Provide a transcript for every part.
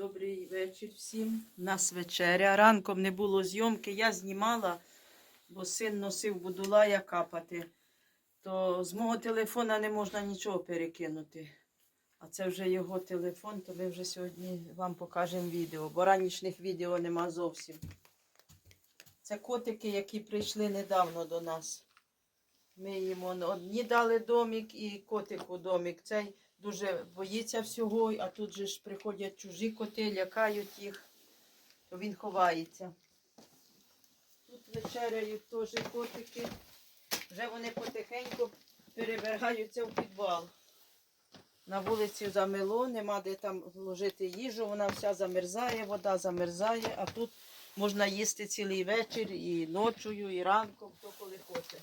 Добрий вечір всім. У нас вечеря. Ранком не було зйомки. Я знімала, бо син носив будулая капати. То з мого телефона не можна нічого перекинути. А це вже його телефон, то ми вже сьогодні вам покажемо відео, бо ранішніх відео нема зовсім. Це котики, які прийшли недавно до нас. Ми їм одні дали домик і котику домик. Цей дуже боїться всього, а тут же ж приходять чужі коти, лякають їх, то він ховається. Тут вечеряють теж котики. Вже вони потихеньку перебираються в підвал. На вулиці замело, нема де там вложити їжу, вона вся замерзає, вода замерзає, а тут можна їсти цілий вечір і ночою, і ранком, хто коли хоче.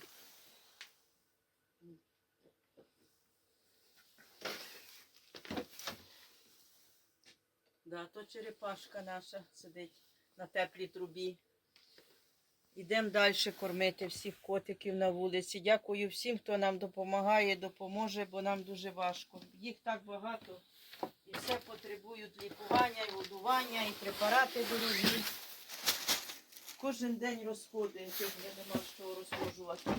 Да, то черепашка наша сидить на теплій трубі. Ідемо далі кормити всіх котиків на вулиці. Дякую всім, хто нам допомагає, допоможе, бо нам дуже важко. Їх так багато і все потребують лікування, і годування, і препарати дорогі. Кожен день розходи, сьогодні нема що розхожувати.